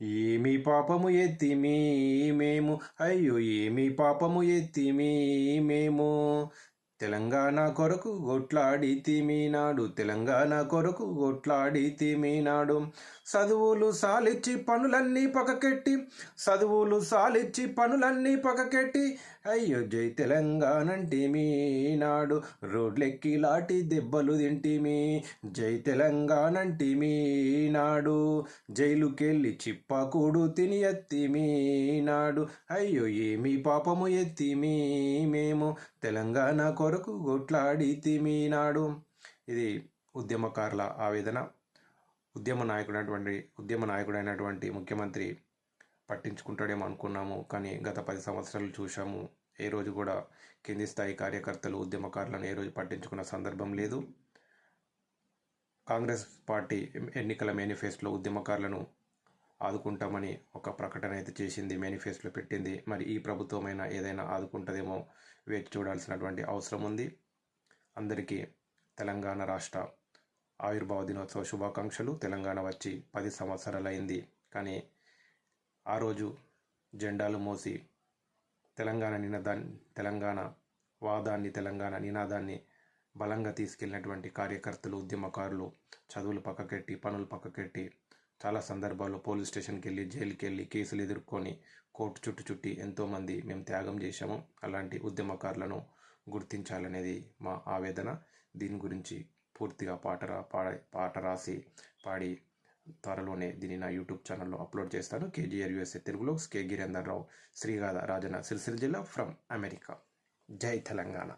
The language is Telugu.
ఏమి పాపము ఎత్తిమి మేము? అయ్యో ఏమి పాపము ఎత్తిమి మేము? తెలంగాణ కొరకు కొట్లాడితిమి తిమినాడు తెలంగాణ కొరకు కొట్లాడితిమి తిమినాడు. చదువులు సాలిచ్చి పనులన్నీ పక్కకెట్టి చదువులు సాలిచ్చి పనులన్నీ పక్కకెట్టి. అయ్యో జై తెలంగాణ నాడు రోడ్లెక్కి లాటి దెబ్బలు తింటిమి జై తెలంగాణ నాడు జైలుకెళ్ళి చిప్పకూడు తిని ఎత్తిమీనాడు అయ్యో ఏమి పాపము ఎత్తిమి మేము? తెలంగాణ కొరకు కొట్లాడితిమి నాడు ఇది ఉద్యమకారుల ఆవేదన. ఉద్యమ నాయకుడైనటువంటి ఉద్యమ నాయకుడైనటువంటి ముఖ్యమంత్రి పట్టించుకుంటాడేమో అనుకున్నాము. కానీ గత పది సంవత్సరాలు చూసాము ఏ రోజు కూడా కింది స్థాయి కార్యకర్తలు ఉద్యమకారులను ఏ రోజు పట్టించుకున్న సందర్భం లేదు. కాంగ్రెస్ పార్టీ ఎన్నికల మేనిఫెస్టోలో ఉద్యమకారులను ఆదుకుంటామని ఒక ప్రకటన అయితే చేసింది మేనిఫెస్టోలో పెట్టింది. మరి ఈ ప్రభుత్వమైనా ఏదైనా ఆదుకుంటుందేమో వేచి చూడాల్సినటువంటి అవసరం ఉంది. అందరికీ తెలంగాణ రాష్ట్ర ఆవిర్భావ దినోత్సవ శుభాకాంక్షలు. తెలంగాణ వచ్చి పది సంవత్సరాలైంది. కానీ ఆ రోజు జెండాలు మోసి తెలంగాణ నినాదాన్ని తెలంగాణ వాదాన్ని తెలంగాణ నినాదాన్ని బలంగా తీసుకెళ్ళినటువంటి కార్యకర్తలు ఉద్యమకారులు చదువులు పక్కకెట్టి పనులు పక్కకెట్టి చాలా సందర్భాల్లో పోలీస్ స్టేషన్కి వెళ్ళి జైలుకి వెళ్ళి కేసులు ఎదుర్కొని కోర్టు చుట్టు చుట్టి ఎంతోమంది మేము త్యాగం చేశాము. అలాంటి ఉద్యమకారులను గుర్తించాలనేది మా ఆవేదన. దీని గురించి పూర్తిగా పాట రా పాడ పాట రాసి పాడి త్వరలోనే దీన్ని నా యూట్యూబ్ ఛానల్లో అప్లోడ్ చేస్తాను. కేజీఆర్ యుఎస్ఏ తెలుగులో కే గిరేందర్ రావు శ్రీగాధ రాజన సిరిసిల్ల జిల్లా ఫ్రమ్ అమెరికా. జై తెలంగాణ.